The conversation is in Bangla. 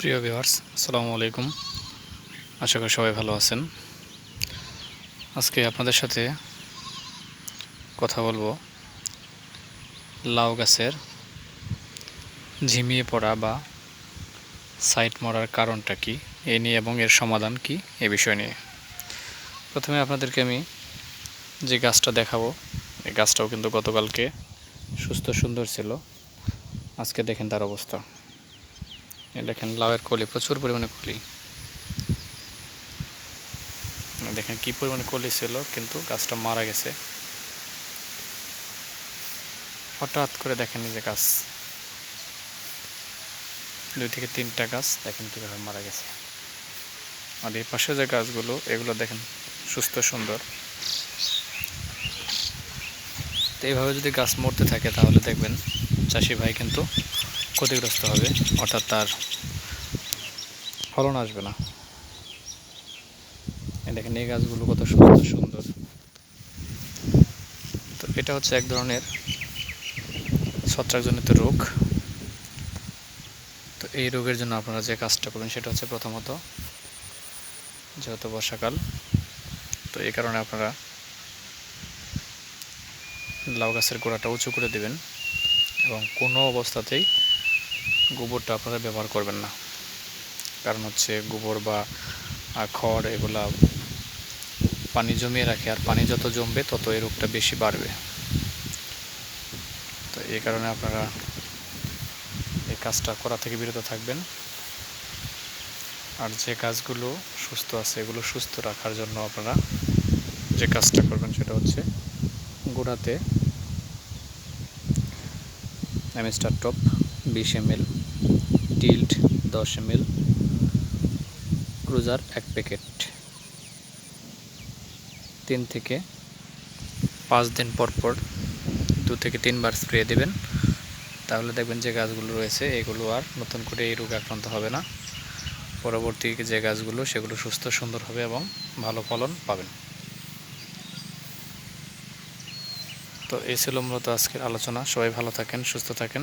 প্রিয় ভিউয়ার্স, আসসালামু আলাইকুম। আশা করি সবাই ভালো আছেন। আজকে আপনাদের সাথে কথা বলব লাউ গাছের ঝিমিয়ে পড়া বা সাইট মরার কারণটা কি, এ নিয়ে এবং এর সমাধান কি, এ বিষয় নিয়ে। প্রথমে আপনাদেরকে আমি যে গাছটা দেখাবো, এই গাছটাও কিন্তু গতকালকে সুস্থ সুন্দর ছিল। আজকে দেখেন তার অবস্থা। দেখেন, লাউয়ের কলি, প্রচুর পরিমাণে কলি। দেখেন কি পরিমাণে কলি ছিল, কিন্তু গাছটা মারা গেছে। হঠাৎ করে দেখেন যে গাছ। দুই থেকে তিনটা গাছ দেখেন কীভাবে মারা গেছে। আর এই পাশে যে গাছগুলো, এগুলো দেখেন সুস্থ, সুন্দর। তো এইভাবে যদি গাছ মরতে থাকে, তাহলে দেখবেন চাষি ভাই কিন্তু ক্ষতিগ্রস্ত হবে, অর্থাৎ তার ফলন আসবে না। দেখেন, এই গাছগুলো কত সুন্দর সুন্দর। তো এটা হচ্ছে এক ধরনের ছত্রাকজনিত রোগ। তো এই রোগের জন্য আপনারা যে কাজটা করবেন সেটা হচ্ছে প্রথমত যেহেতু বর্ষাকাল, তো এই কারণে আপনারা লাউ গাছের গোড়াটা উঁচু করে দেবেন এবং কোনো অবস্থাতেই গোবরটা আপনারা ব্যবহার করবেন না। কারণ হচ্ছে গোবর বা খড় এগুলা পানি জমিয়ে রাখে, আর পানি যত জমবে তত এই রোগটা বেশি বাড়বে। তো এই কারণে আপনারা এই কাজটা করা থেকে বিরত থাকবেন। আর যে গাছগুলো সুস্থ আছে, এগুলো সুস্থ রাখার জন্য আপনারা যে কাজটা করবেন সেটা হচ্ছে গোড়াতে অ্যামিস্টার টপ বিশ এম এল টিল্ট দশ এম এল ক্রুজার এক প্যাকেট। তিন থেকে পাঁচ দিন পর পর দু থেকে তিনবার স্প্রে দেবেন। তাহলে দেখবেন যে গাছগুলো রয়েছে, এগুলো আর নতুন করে এই রোগে আক্রান্ত হবে না। পরবর্তী যে গাছগুলো, সেগুলো সুস্থ, সুন্দর হবে এবং ভালো ফলন পাবেন। তো এই ছিল মূলত আজকের আলোচনা। সবাই ভালো থাকেন, সুস্থ থাকেন।